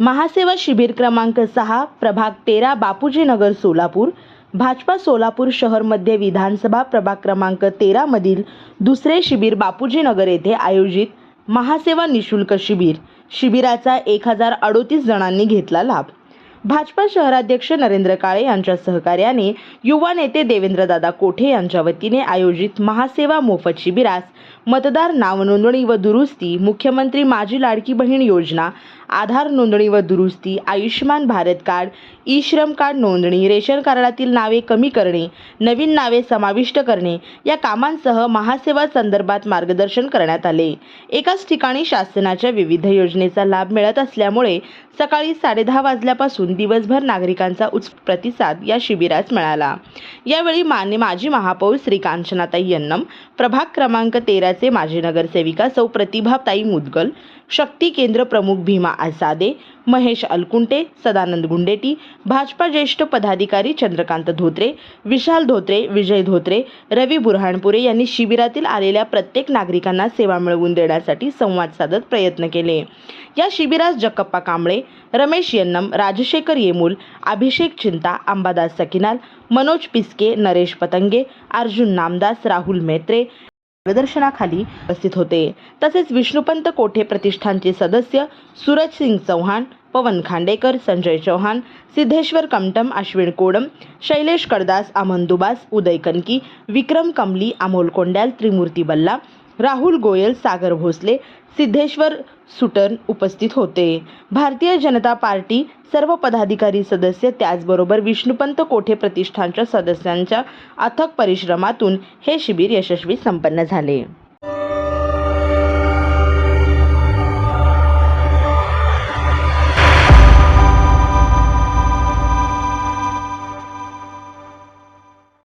महासेवा शिबिर क्रमांक सहा प्रभाग तेरा बापूजी नगर सोलापूर. भाजपा सोलापूर शहर मध्य विधानसभा प्रभाग क्रमांक तेरामधील दुसरे शिबिर बापूजी नगर येथे आयोजित महासेवा निशुल्क शिबिर. शिबिराचा एक हजार अडोतीस जणांनी घेतला लाभ. भाजपा शहराध्यक्ष नरेंद्र काळे यांच्या सहकार्याने युवा नेते देवेंद्रदादा कोठे यांच्या वतीने आयोजित महासेवा मोफत शिबिरास मतदार नाव नोंदणी व दुरुस्ती मुख्यमंत्री माझी लाडकी बहीण योजना आधार नोंदणी व दुरुस्ती Ayushman Bharat card E Shram card नोंदणी रेशन कार्डातील नावे कमी करणे नवीन नावे समाविष्ट करणे या कामांसह महासेवा संदर्भात मार्गदर्शन करण्यात आले. एकाच ठिकाणी शासनाच्या विविध योजनेचा लाभ मिळत असल्यामुळे सकाळी साडेदहा वाजल्यापासून दिवसभर नागरिकांचा उत्स्फूर्त प्रतिसाद या शिबिरास मिळाला. यावेळी मान्य माजी महापौर श्री कांचनाताई यन्नम प्रभाग क्रमांक तेराचे माजी नगरसेविका सौ प्रतिभाताई मुदगल शक्ती केंद्र प्रमुख भीमा आसादे महेश अलकुंटे सदानंद गुंडेटी भाजपा ज्येष्ठ पदाधिकारी चंद्रकांत धोत्रे विशाल धोत्रे विजय धोत्रे रवी बुरहाणपुरे यांनी शिबिरातील आलेल्या प्रत्येक नागरिकांना सेवा मिळवून देण्यासाठी संवाद साधत प्रयत्न केले. या शिबिरास जगप्पा कांबळे रमेश यन्नम राजशेखर येमूल अभिषेक चिंता अंबादास सकिनाल मनोज पिस्के नरेश पतंगे अर्जुन नामदास राहुल मेत्रे मार्गदर्शनाखाली उपस्थित होते. तसेच विष्णुपंत कोठे प्रतिष्ठानचे सदस्य सूरज सिंग चौहान पवन खांडेकर संजय चौहान सिद्धेश्वर कमटम अश्विन कोडम शैलेश करदास अमन दुबास उदय कनकी विक्रम कमली अमोल कोंड्याल त्रिमूर्ती बल्ला राहुल गोयल सागर भोसले सिद्धेश्वर सुटन उपस्थित होते. भारतीय जनता पार्टी सर्व पदाधिकारी सदस्य त्याचबरोबर विष्णुपंत कोठे प्रतिष्ठानच्या सदस्यांच्या अथक परिश्रमातून हे शिबिर यशस्वी संपन्न झाले.